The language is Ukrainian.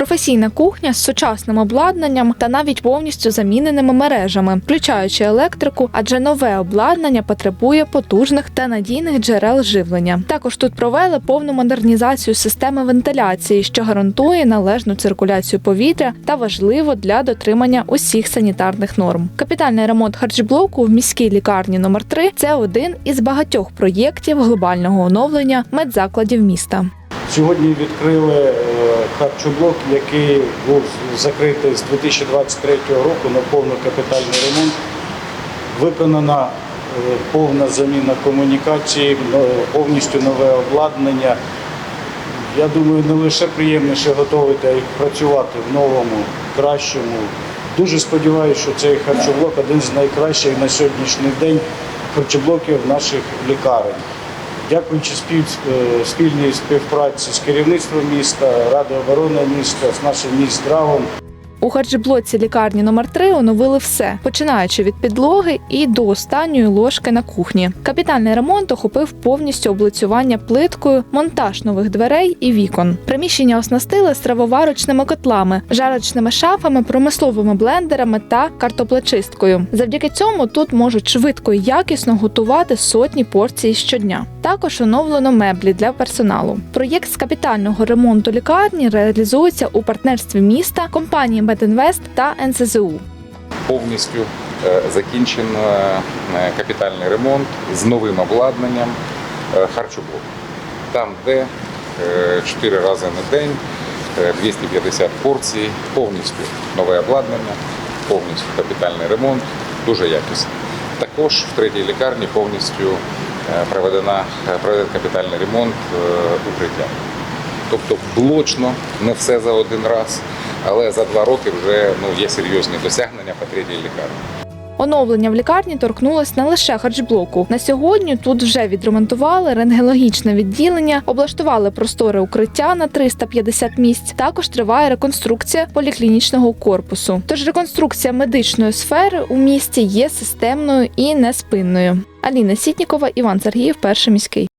Професійна кухня з сучасним обладнанням та навіть повністю заміненими мережами, включаючи електрику, адже нове обладнання потребує потужних та надійних джерел живлення. Також тут провели повну модернізацію системи вентиляції, що гарантує належну циркуляцію повітря та важливо для дотримання усіх санітарних норм. Капітальний ремонт харчблоку в міській лікарні номер 3 це один із багатьох проєктів глобального оновлення медзакладів міста. Сьогодні відкрили е, харчоблок, який був закритий з 2023 року на повний капітальний ремонт. Виконана е, повна заміна комунікації, повністю нове обладнання. Я думаю, не лише приємніше готувати, а й працювати в новому, кращому. Дуже сподіваюся, що цей харчоблок один з найкращих на сьогоднішній день харчоблоків наших лікарень. Дякуючи спів- е, спільній співпраці з керівництвом міста, Радою оборони міста, з нашим міськравом, У харчблоці лікарні номер 3 оновили все, починаючи від підлоги і до останньої ложки на кухні. Капітальний ремонт охопив повністю облицювання плиткою, монтаж нових дверей і вікон. Приміщення оснастили стравоварочними котлами, жарочними шафами, промисловими блендерами та картоплечисткою. Завдяки цьому тут можуть швидко і якісно готувати сотні порцій щодня. Також оновлено меблі для персоналу. Проєкт з капітального ремонту лікарні реалізується у партнерстві міста, компанії Медінвест та НСЗУ. повністю е, закінчено е, капітальний ремонт з новим обладнанням е, харчоблоку. Там, де 4 рази на день, е, 250 порцій, повністю нове обладнання, повністю капітальний ремонт, дуже якісно. Також в третій лікарні повністю е, проведена, е, проведений капітальний ремонт е, укриття. Тобто блочно, не все за один раз, але за два роки вже ну, є серйозні досягнення по третій лікарні. Оновлення в лікарні торкнулось не лише харчблоку. На сьогодні тут вже відремонтували рентгенологічне відділення, облаштували просторе укриття на 350 місць. Також триває реконструкція поліклінічного корпусу. Тож реконструкція медичної сфери у місті є системною і неспинною. Аліна Сітнікова, Іван Сергіїв, перший міський.